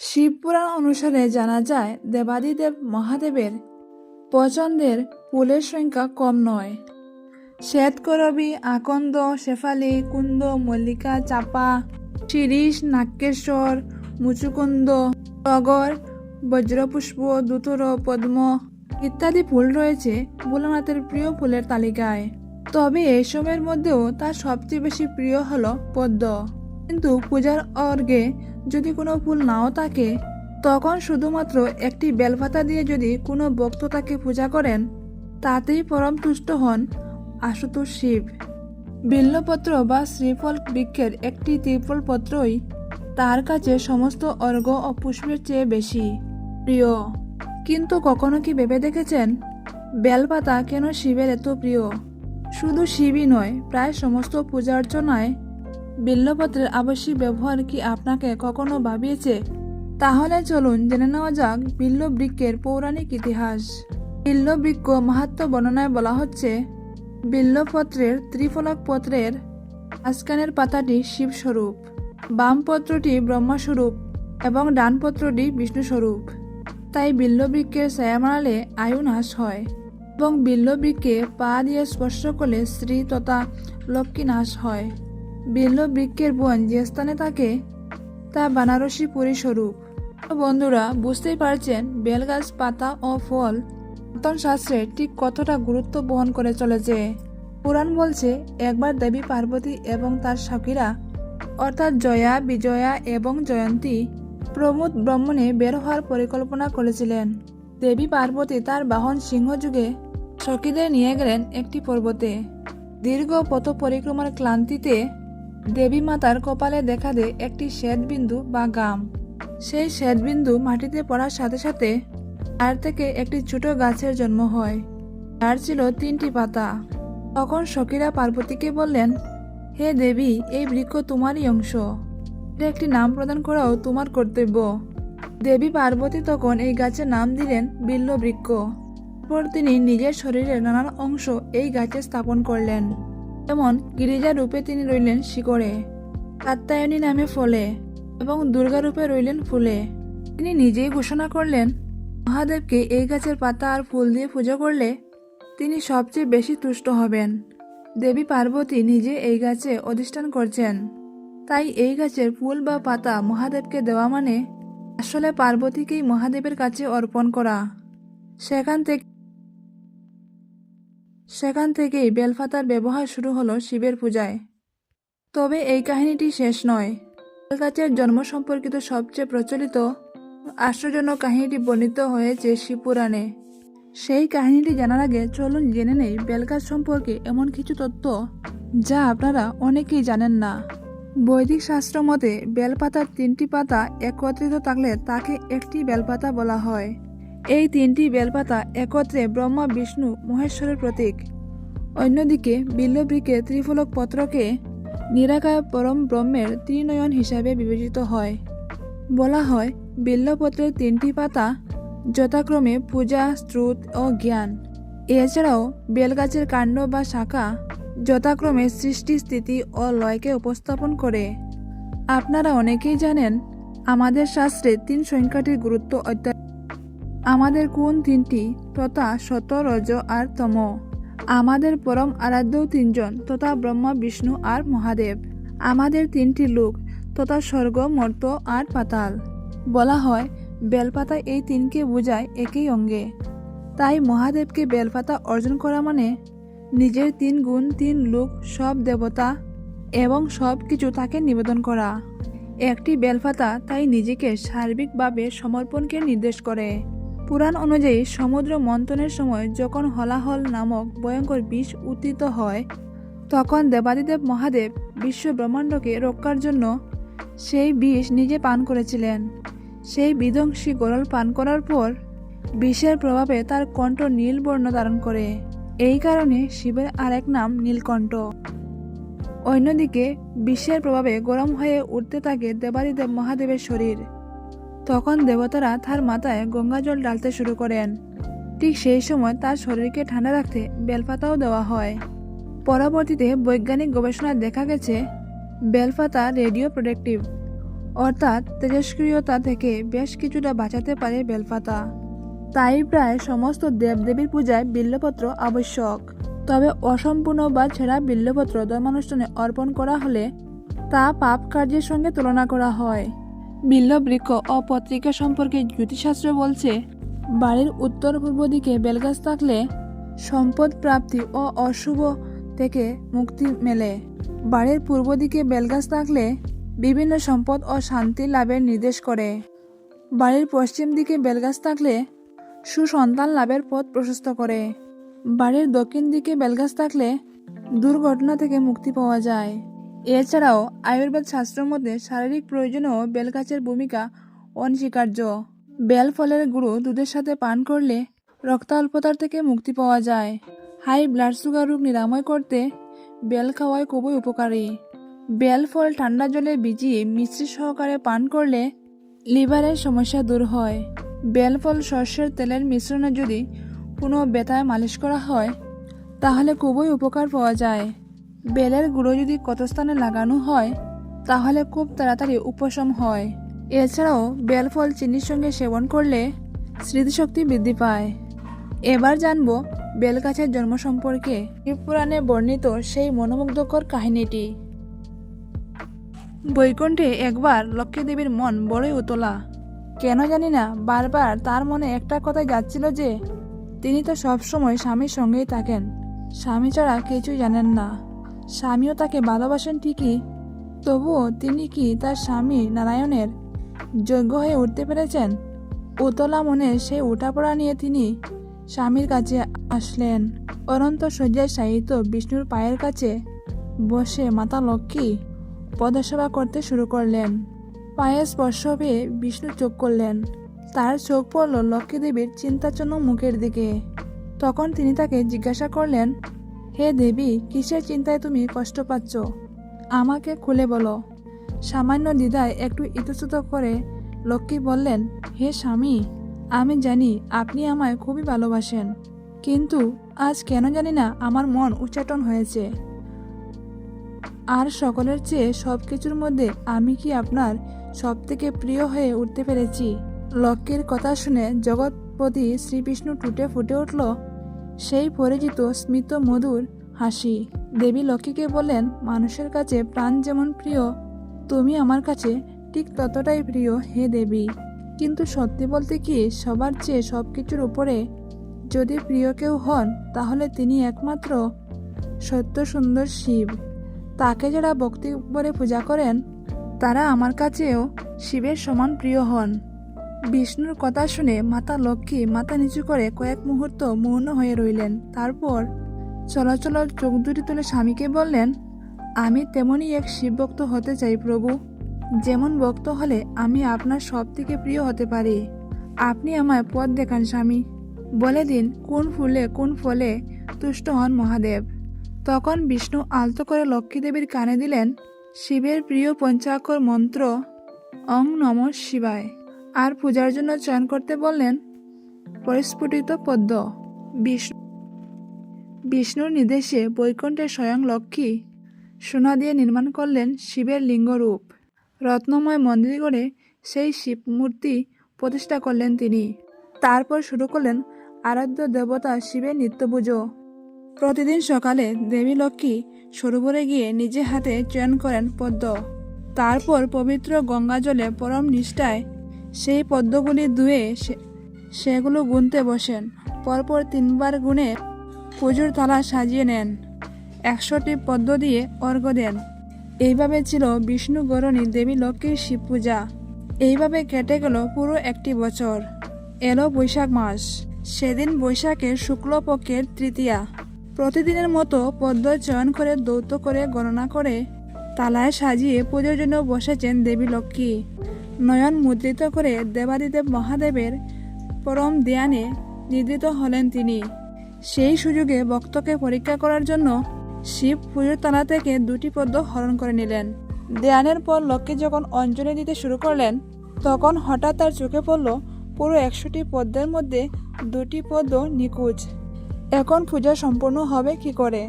শিবপুরাণ অনুসারে জানা যায়, দেবাদিদেব মহাদেবের পছন্দের ফুলের সংখ্যা কম নয়। শ্বেতকরবী, আকন্দ, শেফালি, কুন্দ, মল্লিকা, চাপা, শিরিষ নাক্যেশ্বর মুচুকুন্দ, টগর, বজ্রপুষ্প, দুতর, পদ্ম ইত্যাদি ফুল রয়েছে ভোলানাথের প্রিয় ফুলের তালিকায়। তবে এসবের মধ্যেও তার সবচেয়ে বেশি প্রিয় হলো পদ্ম। কিন্তু পূজার অর্গে যদি কোনো ফুল নাও থাকে, তখন শুধুমাত্র একটি বেলপাতা দিয়ে যদি কোনো ভক্ত তাকে পূজা করেন, তাতেই পরম তুষ্ট হন আশুতোষ শিব। বিল্লপত্র বা শ্রীফল বৃক্ষের একটি ত্রিফল পত্রই তার কাছে সমস্ত অর্ঘ ও পুষ্পের চেয়ে বেশি। প্রিয়, কিন্তু কখনো কি ভেবে দেখেছেন? বেলপাতা কেন শিবের এত প্রিয়? শুধু শিবই নয়, প্রায় সমস্ত পূজা অর্চনায় বিল্লপত্রের আবশ্যিক ব্যবহার কি আপনাকে কখনো ভাবিয়েছে? তাহলে চলুন জেনে নেওয়া যাক বিল্ল বৃক্ষের পৌরাণিক ইতিহাস। বিল্ল বৃক্ষ মাহাত্ম বর্ণনায় বলা হচ্ছে বিল্লপত্রের ত্রিফলক পত্রের মাঝখানের পাতাটি শিবস্বরূপ বাম পত্রটি ব্রহ্মাস্বরূপ এবং ডানপত্রটি বিষ্ণুস্বরূপ। তাই বিল্লবৃক্ষের ছায়া মারালে আয়ু নাশ হয় এবং বিল্লবৃক্ষে পা দিয়ে স্পর্শ করলে স্ত্রী তথা লক্ষ্মী নাশ হয়। বিল্লবৃক্ষের বন যে স্থানে থাকে, তা বানারসি পুরী স্বরূপ বন্ধুরা, বুঝতেই পারছেন, বেলগাছ, পাতা ও ফল নতুন শাস্ত্রে ঠিক কতটা গুরুত্ব বহন করে চলেছে। পুরাণ বলছে, একবার দেবী পার্বতী এবং তার সখীরা অর্থাৎ জয়া, বিজয়া এবং জয়ন্তী, প্রমোদ ব্রহ্মণে বের হওয়ার পরিকল্পনা করেছিলেন। দেবী পার্বতী তার বাহন সিংহযুগে সখীদের নিয়ে গেলেন একটি পর্বতে। দীর্ঘ পথ পরিক্রমার ক্লান্তিতে দেবী মাতার কপালে দেখা দেয় একটি শ্বেতবিন্দু বা গাম। সেই শ্বেতবিন্দু মাটিতে পড়ার সাথে সাথে আর থেকে একটি ছোট গাছের জন্ম হয়। তার ছিল তিনটি পাতা। তখন সখীরা পার্বতীকে বললেন, হে দেবী, এই বৃক্ষ তোমারই অংশ। একটি নাম প্রদান করাও তোমার কর্তব্য। দেবী পার্বতী তখন এই গাছের নাম দিলেন বিল্ল বৃক্ষ পর তিনি নিজের শরীরের নানান অংশ এই গাছে স্থাপন করলেন। যেমন গিরিজা রূপে তিনি রইলেন শিকড়ে কাত্তায়নী নামে ফলে, এবং দুর্গা রূপে রইলেন ফুলে। তিনি নিজেই ঘোষণা করলেন, মহাদেবকে এই গাছের পাতা আর ফুল দিয়ে পুজো করলে তিনি সবচেয়ে বেশি তুষ্ট হবেন। দেবী পার্বতী নিজে এই গাছে অধিষ্ঠান করছেন। তাই এই গাছের ফুল বা পাতা মহাদেবকে দেওয়া মানে আসলে পার্বতীকেই মহাদেবের কাছে অর্পণ করা। সেখান থেকে সেখান থেকেই বেলপাতার ব্যবহার শুরু হলো শিবের পূজায়। তবে এই কাহিনীটি শেষ নয়। বেলগাছের জন্ম সম্পর্কিত সবচেয়ে প্রচলিত আশ্চর্যজনক কাহিনীটি বর্ণিত হয়েছে শিবপুরাণে সেই কাহিনীটি জানার আগে চলুন জেনে নেই বেলগাছ সম্পর্কে এমন কিছু তথ্য যা আপনারা অনেকেই জানেন না। বৈদিক শাস্ত্র মতে বেলপাতার তিনটি পাতা একত্রিত থাকলে তাকে একটি বেলপাতা বলা হয়। এই তিনটি বেলপাতা একত্রে ব্রহ্মা, বিষ্ণু, মহেশ্বরের প্রতীক। অন্যদিকে বিল্লবৃক্ষের ত্রিফলক পত্রকে নিরাকার পরম ব্রহ্মের ত্রিনয়ন হিসাবে বিবেচিত হয়। বলা হয় বিল্লপত্রের তিনটি পাতা যথাক্রমে পূজা, স্রোত ও জ্ঞান। এছাড়াও বেলগাছের কাণ্ড বা শাখা যথাক্রমে সৃষ্টি, স্থিতি ও লয়কে উপস্থাপন করে। আপনারা অনেকেই জানেন, আমাদের শাস্ত্রে তিন সংখ্যাটির গুরুত্ব অত্যন্ত আমাদের কোন তিনটি তথা শত রজ আর তম? আমাদের পরম আরাধ্য তিনজন তথা ব্রহ্মা, বিষ্ণু আর মহাদেব। আমাদের তিনটি লোক তথা স্বর্গ, মর্ত আর পাতাল। বলা হয়, বেলপাতা এই তিনকে বোঝায় একই অঙ্গে। তাই মহাদেবকে বেলপাতা অর্জন করা মানে নিজের তিন গুণ তিন লোক সব দেবতা এবং সব কিছু তাকে নিবেদন করা। একটি বেলপাতা তাই নিজেকে সার্বিকভাবে সমর্পণকে নির্দেশ করে। পুরাণ অনুযায়ী সমুদ্র মন্থনের সময় যখন হলাহল নামক ভয়ঙ্কর বিষ উত্থিত হয়, তখন দেবাদিদেব মহাদেব বিশ্ব ব্রহ্মাণ্ডকে রক্ষার জন্য সেই বিষ নিজে পান করেছিলেন। সেই বিধ্বংসী গরল পান করার পর বিষের প্রভাবে তার কণ্ঠ নীল বর্ণ ধারণ করে। এই কারণে শিবের আরেক নাম নীলকণ্ঠ। অন্যদিকে বিশ্বের প্রভাবে গরম হয়ে উঠতে থাকে দেবাদিদেব মহাদেবের শরীর। তখন দেবতারা তার মাথায় গঙ্গা জল ডালতে শুরু করেন। ঠিক সেই সময় তার শরীরকে ঠান্ডা রাখতে বেলপাতাও দেওয়া হয়। পরবর্তীতে বৈজ্ঞানিক গবেষণায় দেখা গেছে, বেলপাতা রেডিও প্রোটেক্টিভ অর্থাৎ তেজস্ক্রিয়তা থেকে বেশ কিছুটা বাঁচাতে পারে বেলপাতা। তাই প্রায় সমস্ত দেবদেবীর পূজায় বিল্লপত্র আবশ্যক। তবে অসম্পূর্ণ বা ছেঁড়া বিল্লপত্র ধর্মানুষ্ঠানে অর্পণ করা হলে তা পাপ কার্যের সঙ্গে তুলনা করা হয়। বিল্ল বৃক্ষ ও পত্রিকা সম্পর্কে জ্যোতিষশাস্ত্র বলছে, বাড়ির উত্তর পূর্ব দিকে বেলগাছ থাকলে সম্পদ প্রাপ্তি ও অশুভ থেকে মুক্তি মেলে। বাড়ির পূর্ব দিকে বেলগাছ থাকলে বিভিন্ন সম্পদ ও শান্তি লাভের নির্দেশ করে। বাড়ির পশ্চিম দিকে বেলগাছ থাকলে সুসন্তান লাভের পথ প্রশস্ত করে। বাড়ির দক্ষিণ দিকে বেলগাছ থাকলে দুর্ঘটনা থেকে মুক্তি পাওয়া যায়। এছাড়াও, আয়ুর্বেদ শাস্ত্র মধ্যে শারীরিক প্রয়োজনেও বেলগাছের ভূমিকা অনস্বীকার্য। বেল ফলের গুঁড়ো দুধের সাথে পান করলে রক্তাল্পতার থেকে মুক্তি পাওয়া যায়। হাই ব্লাড সুগার রোগ নিরাময় করতে বেল খাওয়ায় খুবই উপকারী। বেল ফল ঠান্ডা জলে ভিজিয়ে মিশ্রি সহকারে পান করলে লিভারের সমস্যা দূর হয়। বেল ফল সর্ষের তেলের মিশ্রণে যদি কোনো ব্যথায় মালিশ করা হয়, তাহলে খুবই উপকার পাওয়া যায়। বেলের গুঁড়ো যদি কত স্থানে লাগানো হয়, তাহলে খুব তাড়াতাড়ি উপশম হয়। এছাড়াও, বেল ফল চিনির সঙ্গে সেবন করলে স্মৃতিশক্তি বৃদ্ধি পায়। এবার জানব বেল গাছের জন্ম সম্পর্কে। পুরাণে বর্ণিত সেই মনোমুগ্ধকর কাহিনীটি। বৈকুণ্ঠে একবার লক্ষ্মী দেবীর মন বড়ই উতলা। কেন জানি না, বারবার তার মনে একটা কথাই যাচ্ছিল যে, তিনি তো সবসময় স্বামীর সঙ্গেই থাকেন। স্বামী ছাড়া কিছুই জানেন না। স্বামীও তাকে ভালোবাসেন ঠিকই, তবুও তিনি কি তার স্বামী নারায়ণের যোগ্য হয়ে উঠতে পেরেছেন? উতলা মনে সেই উঠাপড়া নিয়ে তিনি স্বামীর কাছে আসলেন। অনন্ত শয্যায় সাহিত্য বিষ্ণুর পায়ের কাছে বসে মাতা লক্ষ্মী পদসেবা করতে শুরু করলেন। পায়ে স্পর্শ পেয়ে বিষ্ণু চোখ করলেন। তার চোখ পড়ল লক্ষ্মী দেবীর চিন্তাচন্ন মুখের দিকে। তখন তিনি তাকে জিজ্ঞাসা করলেন হে দেবী, কিসের চিন্তায় তুমি কষ্ট পাচ্ছ? আমাকে খুলে বলো। সামান্য দ্বিধায় একটু ইতস্তত করে লক্ষ্মী বললেন, হে স্বামী, আমি জানি আপনি আমায় খুবই ভালোবাসেন, কিন্তু আজ কেন জানি না আমার মন উচ্চাটন হয়েছে। আর সকলের চেয়ে সব কিছুর মধ্যে আমি কি আপনার সব থেকে প্রিয় হয়ে উঠতে পেরেছি? লক্ষ্মীর কথা শুনে জগৎপতি শ্রীবিষ্ণু টুটে ফুটে উঠল সেই পরিচিত স্মিত মধুর হাসি। দেবী লক্ষ্মীকে বলেন মানুষের কাছে প্রাণ যেমন প্রিয়, তুমি আমার কাছে ঠিক ততটাই প্রিয়, হে দেবী। কিন্তু সত্যি বলতে কি, সবার চেয়ে সব কিছুর উপরে যদি প্রিয় কেউ হন, তাহলে তিনি একমাত্র সত্য সুন্দর শিব। তাকে যারা ভক্তি করে পূজা করেন, তারা আমার কাছেও শিবের সমান প্রিয় হন। বিষ্ণুর কথা শুনে মাতা লক্ষ্মী মাথা নিচু করে কয়েক মুহূর্ত মৌন হয়ে রইলেন। তারপর চলাচল চোখ দুটি তুলে স্বামীকে বললেন, আমি তেমনই এক শিবভক্ত হতে চাই প্রভু। যেমন ভক্ত হলে আমি আপনার সব থেকে প্রিয় হতে পারি। আপনি আমায় পথ দেখান স্বামী। বলে দিন, কোন ফুলে, কোন ফলে তুষ্ট হন মহাদেব। তখন বিষ্ণু আলতো করে লক্ষ্মী দেবীর কানে দিলেন, শিবের প্রিয় পঞ্চাক্ষর মন্ত্র, অং নম শিবায়। আর পূজার জন্য চয়ন করতে বললেন, পরিস্ফুটিত পদ্ম, বিষ্ণু বিষ্ণুর নির্দেশে বৈকুণ্ঠে স্বয়ং লক্ষ্মী সোনা দিয়ে নির্মাণ করলেন শিবের লিঙ্গরূপ। রত্নময় মন্দির করে সেই শিব মূর্তি প্রতিষ্ঠা করলেন তিনি। তারপর শুরু করলেন আরাধ্য দেবতা শিবের নিত্য পুজো প্রতিদিন সকালে দেবী লক্ষ্মী সরোবরে গিয়ে নিজে হাতে চয়ন করেন পদ্ম। তারপর পবিত্র গঙ্গা জলে পরম নিষ্ঠায় সেই পদ্মগুলি ধুয়ে সেগুলো গুনতে বসেন। পরপর তিনবার গুনে পুজোর থালা সাজিয়ে নেন। একশোটি পদ্ম দিয়ে অর্ঘ্য দেন। এইভাবে ছিল বিষ্ণু গরণী দেবী লক্ষ্মীর শিব পূজা এইভাবে কেটে গেল পুরো একটি বছর। এলো বৈশাখ মাস। সেদিন বৈশাখের শুক্লপক্ষের তৃতীয়া। প্রতিদিনের মতো পদ্ম চয়ন করে দৌত করে গণনা করে তালায় সাজিয়ে পুজোর জন্য বসেছেন দেবী লক্ষ্মী। নয়ন মুদ্রিত করে দেবাদিদেব মহাদেবের পরম ধ্যানে নিদ্রিত হলেন তিনি। সেই সুযোগে ভক্তকে পরীক্ষা করার জন্য শিব পুজোর তালা থেকে দুটি পদ্ম হরণ করে নিলেন। দেয়ানের পর লক্ষ্মী যখন অঞ্জলি দিতে শুরু করলেন, তখন হঠাৎ তার চোখে পড়ল পুরো একশোটি পদ্মের মধ্যে দুটি পদ্ম নিখোঁজ। এখন পূজা সম্পূর্ণ হবে কি করে?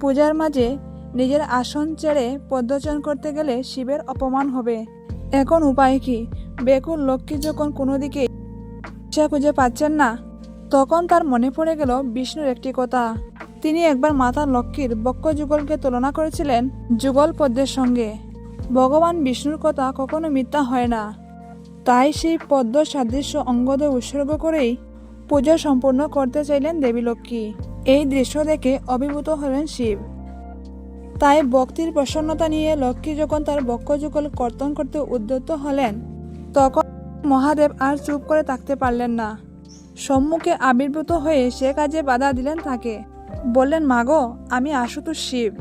পূজার মাঝে নিজের আসন ছেড়ে পদ্মচয়ন করতে গেলে শিবের অপমান হবে। এখন উপায় কি? বেকুল লক্ষ্মী যখন কোনো দিকে ইচ্ছা খুঁজে পাচ্ছেন না, তখন তার মনে পড়ে গেল বিষ্ণুর একটি কথা। তিনি একবার মাতা লক্ষ্মীর বক্ষ যুগলকে তুলনা করেছিলেন যুগল পদ্মের সঙ্গে। ভগবান বিষ্ণুর কথা কখনো মিথ্যা হয় না। তাই সেই পদ্ম সাদৃশ্য অঙ্গদ উৎসর্গ করেই পুজো সম্পূর্ণ করতে চাইলেন দেবী লক্ষ্মী। এই দৃশ্য দেখে অভিভূত হলেন শিব। তাই ভক্তির প্রসন্নতা নিয়ে লক্ষ্মী যখন তার বক্ষযুগল কর্তন করতে উদ্যত হলেন, তখন মহাদেব আর চুপ করে থাকতে পারলেন না। সম্মুখে আবির্ভূত হয়ে সে কাজে বাধা দিলেন তাকে। বললেন, মাগো, আমি আশুতোষ শিব।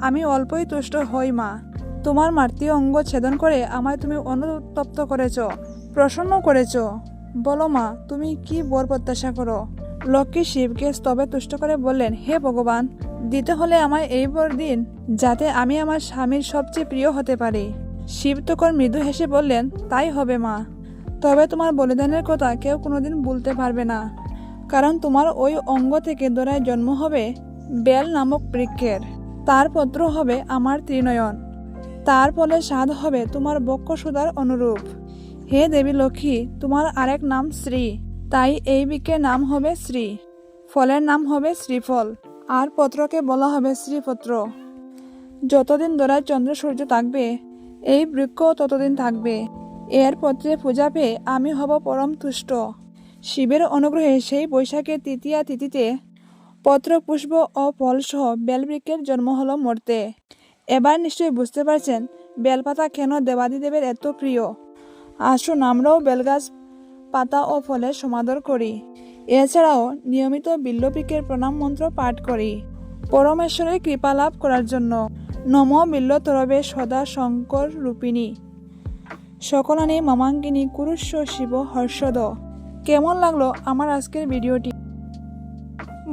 আমি অল্পই তুষ্ট হই, মা। তোমার মাতৃ অঙ্গ ছেদন করে আমায় তুমি অনুতপ্ত করেছ, প্রসন্ন করেছ। বলো, মা, তুমি কি বর প্রত্যাশা করো? লক্ষ্মী শিবকে স্তবে তুষ্ট করে বললেন, হে ভগবান, দিতে হলে আমায় এই বর দিন, যাতে আমি আমার স্বামীর সবচেয়ে প্রিয় হতে পারি। শিব তখন মৃদু হেসে বললেন, তাই হবে মা। তবে তোমার বলিদানের কথা কেউ কোনোদিন বলতে পারবে না। কারণ তোমার ওই অঙ্গ থেকে দোড়ায় জন্ম হবে বেল নামক বৃক্ষের। তার পত্র হবে আমার ত্রিনয়ন। তার ফলে স্বাদ হবে তোমার বক্ষ সুদার অনুরূপ। হে দেবী লক্ষ্মী, তোমার আরেক নাম শ্রী। তাই এই বৃক্ষের নাম হবে শ্রী, ফলের নাম হবে শ্রীফল, আর পত্রকে বলা হবে শ্রীপত্র। যতদিন দোড়ায় চন্দ্র সূর্য থাকবে, এই বৃক্ষ ততদিন থাকবে। এর পত্রে পূজা পেয়ে আমি হব পরম তুষ্ট। শিবের অনুগ্রহে সেই বৈশাখের তৃতীয়া তিথিতে পত্র, পুষ্প ও ফলসহ বেলবৃক্ষের জন্ম হলো মর্তে। এবার নিশ্চয়ই বুঝতে পারছেন, বেলপাতা কেন দেবাদিদেবের এত প্রিয়? আসুন আমরাও বেলগাছ পাতা ও ফলের সমাদর করি। এছাড়াও নিয়মিত বিল্লবৃক্ষের প্রণাম মন্ত্র পাঠ করি। পরমেশ্বরের কৃপা লাভ করার জন্য নম বিল্ল তরবে সদা শঙ্কর রূপিণী। সকলানি মামাঙ্কিনী কুরুস্ব শিব হর্ষদ। কেমন লাগল আমার আজকের ভিডিওটি?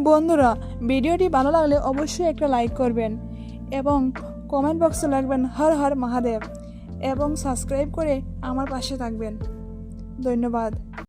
বন্ধুরা, ভিডিওটি ভালো লাগলে অবশ্যই একটা লাইক করবেন এবং কমেন্ট বক্সে লাগবেন হর হর মহাদেব এবং সাবস্ক্রাইব করে আমার পাশে থাকবেন। ধন্যবাদ।